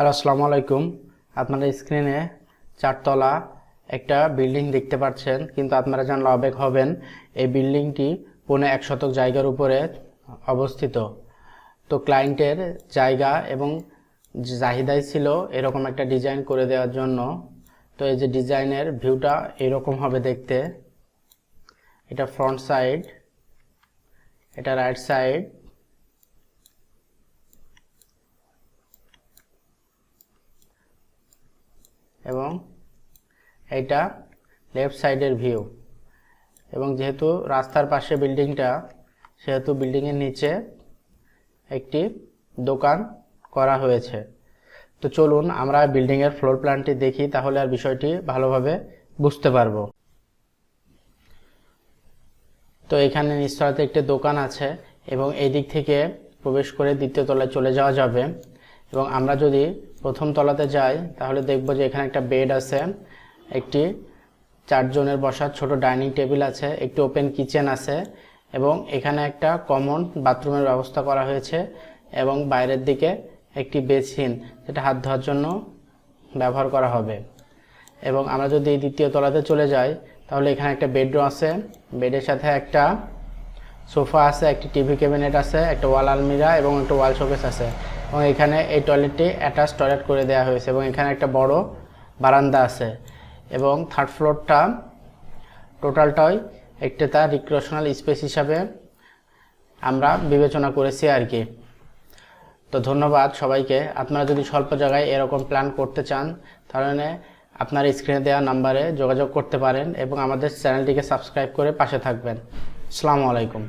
Hello, আসসালামু আলাইকুম। আপনারা স্ক্রিনে চারতলা একটা বিল্ডিং দেখতে পাচ্ছেন, কিন্তু আপনারা জানলে অবাক হবেন, এই বিল্ডিংটি পৌনে এক শতক জায়গার উপরে অবস্থিত। তো ক্লায়েন্টের জায়গা এবং চাহিদাই ছিল এরকম একটা ডিজাইন করে দেওয়ার জন্য। তো এই যে ডিজাইনের ভিউটা এরকম হবে দেখতে। এটা ফ্রন্ট সাইড, এটা রাইট সাইড। এবং এটা লেফট সাইডের ভিউ এবং যেহেতু রাস্তার পাশে বিল্ডিংটা সেহেতু বিল্ডিংয়ের নিচে একটি দোকান করা হয়েছে। তো চলুন আমরা বিল্ডিংয়ের ফ্লোর প্ল্যানটি দেখি, তাহলে আর বিষয়টি ভালোভাবে বুঝতে পারব। তো এখানে নিশ্চয়তে একটি দোকান আছে এবং এই দিক থেকে প্রবেশ করে দ্বিতীয় তলায় চলে যাওয়া যাবে। এবং আমরা যদি প্রথম তলাতে যাই, তাহলে দেখব যে এখানে একটা বেড আছে, একটি চারজনের বসার ছোট ডাইনিং টেবিল আছে, একটি ওপেন কিচেন আছে, এবং এখানে একটা কমন বাথরুমের ব্যবস্থা করা হয়েছে, এবং বাইরের দিকে একটি বেসিন যেটা হাত ধোয়ার জন্য ব্যবহার করা হবে। এবং আমরা যদি দ্বিতীয় তলাতে চলে যাই, তাহলে এখানে একটা বেডরুম আছে। বেডের সাথে একটা সোফা আছে, একটি টিভি ক্যাবিনেট আছে, একটা ওয়াল আলমিরা এবং একটা ওয়াল শোকেস আছে। এবং এখানে এই টয়লেটটি অ্যাটাচ টয়লেট করে দেওয়া হয়েছে এবং এখানে একটা বড় বারান্দা আছে এবং থার্ড ফ্লোরটা টোটালটাই একটা তার রিক্রিয়েশনাল স্পেস হিসাবে আমরা বিবেচনা করেছি আর কি। তো ধন্যবাদ সবাইকে। আপনারা যদি স্বল্প জায়গায় এরকম প্ল্যান করতে চান, তাহলে আপনার স্ক্রিনে দেওয়া নাম্বারে যোগাযোগ করতে পারেন এবং আমাদের চ্যানেলটিকে সাবস্ক্রাইব করে পাশে থাকবেন। আসসালামু আলাইকুম।